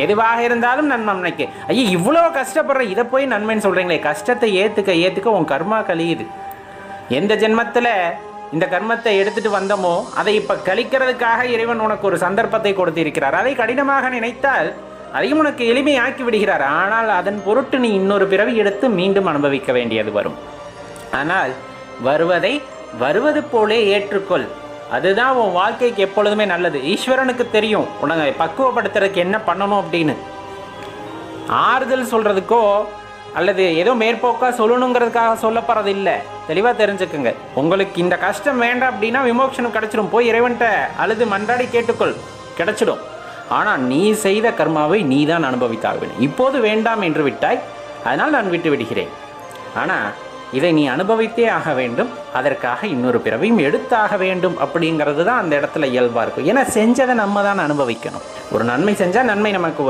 எதுவாக இருந்தாலும் நன்மை நினைக்க. ஐயோ இவ்வளோ கஷ்டப்படுற இதை போய் நன்மைன்னு சொல்கிறீங்களே கஷ்டத்தை ஏற்றுக்க ஏற்றுக்க உன் கர்மா கழியுது. எந்த ஜென்மத்தில் இந்த கர்மத்தை எடுத்துட்டு வந்தோமோ அதை இப்போ கழிக்கிறதுக்காக இறைவன் உனக்கு ஒரு சந்தர்ப்பத்தை கொடுத்திருக்கிறார். அதை கடினமாக நினைத்தால் அதையும் உனக்கு எளிமையாக்கி விடுகிறார். ஆனால் அதன் பொருட்டு நீ இன்னொரு பிறவி எடுத்து மீண்டும் அனுபவிக்க வேண்டியது வரும். ஆனால் வருவதை வருவது போலே ஏற்றுக்கொள். அதுதான் உன் வாழ்க்கைக்கு எப்பொழுதுமே நல்லது. ஈஸ்வரனுக்கு தெரியும். உனக்கு பக்குவப்படுத்துறதுக்கு என்ன பண்ணணும் அப்படின்னு. ஆறுதல் சொல்கிறதுக்கோ அல்லது ஏதோ மேற்போக்காக சொல்லணுங்கிறதுக்காக சொல்லப்படுறது இல்லை தெளிவாக தெரிஞ்சுக்குங்க. உங்களுக்கு இந்த கஷ்டம் வேண்டாம் அப்படின்னா விமோக்ஷனம் கிடைச்சிடும் போய் இறைவன்கிட்ட அழுது மன்றாடி கேட்டுக்கொள். கிடைச்சிடும். ஆனால் நீ செய்த கர்மாவை நீ தான் அனுபவித்தாக வேண்டும் இப்போது வேண்டாம் என்று விட்டாய். அதனால் நான் விட்டு விடுகிறேன் ஆனால் இதை நீ அனுபவித்தே ஆக வேண்டும். அதற்காக இன்னொரு பிறவையும் எடுத்தாக வேண்டும் அப்படிங்கிறது தான் அந்த இடத்துல இயல்பாக இருக்கும். ஏன்னா செஞ்சதை நம்ம தான் அனுபவிக்கணும். ஒரு நன்மை செஞ்சால் நன்மை நமக்கு